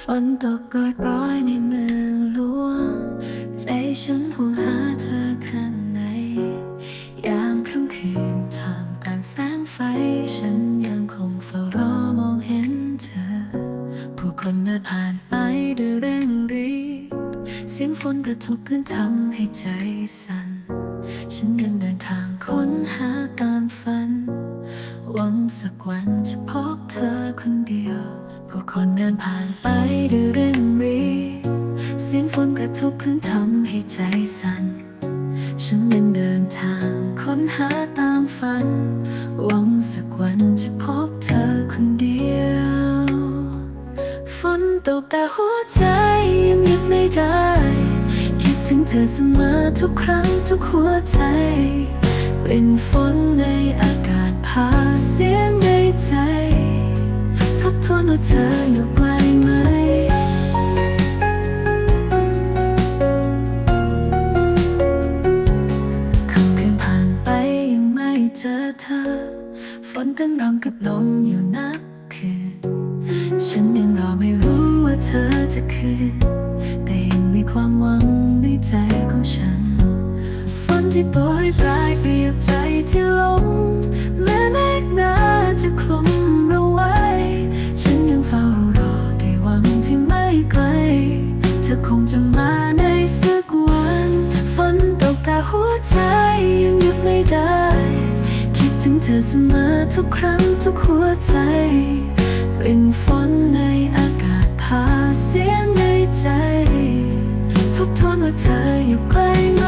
ฝนตกโปรยปรอยในเมืองหลวง ใจฉันห่วงหาเธอข้างใน ยามค่ำคืนท่ามกลางแสงไฟ ฉันยังคงเฝ้ารอมองเห็นเธอ ผู้คนเดินผ่านไปด้วยเร่งรีบ เสียงฝนกระทบพื้นทำให้ใจสั่น ฉันยังเดินทางค้นหาตามฝัน หวังสักวันจะพบเธอคนเดียว ผู้คนเดินผ่านไปด้วยเร่งรีเสียงฝนกระทบพื้นทำให้ใจสั่น ฉันยังเดินทางค้นหาตามฝัน หวังสักวันจะพบเธอคนเดียวฝนตกแต่หัวใจยังหยุดไม่ได้ คิดถึงเธอเสมอทุกครั้งทุกหัวใจกลิ่นฝนใน วนว่าเธออยู่ไกลไหม คำคืนผ่านไปยังไม่เจอเธอ ฝนเต้นรำกับลมอยู่นับคืน ฉันยังรอไม่รู้ว่าเธอจะคืน แต่ยังมีความหวังในใจของฉัน ฝนที่โปรยปลายเปียบใจ เธอเสมอทุกครั้งทุกหัวใจ เป็นฝนในอากาศพาเสียงในใจทบทวนว่าเธออยู่ใกล้